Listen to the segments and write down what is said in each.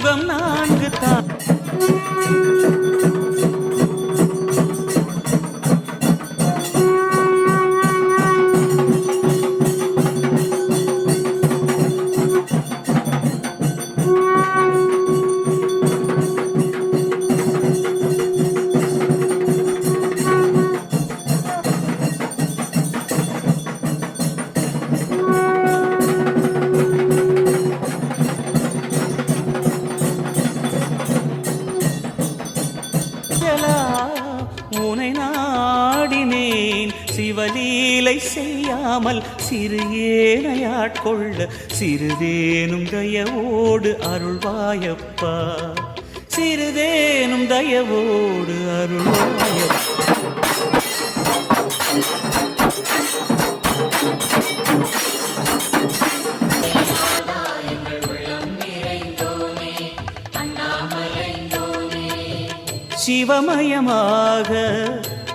முகம் நான்கு தான். சிவலீலை செய்யாமல் சிறு ஏனையாட்கொள்ள சிறிதேனும் தயவோடு அருள்வாயப்பா. சிறிதேனும் தயவோடு அருள்வாயப்பா. சிவமயமாக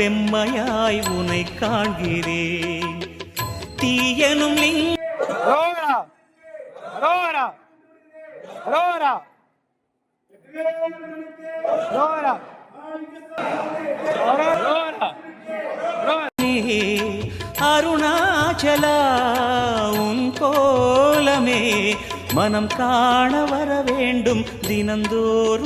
வெம்மையாய் உனை காண்கிறேன். தீயனும்! அருணாச்சலா உன் கோலமே மனம் காண வர வேண்டும். தினந்தோறும்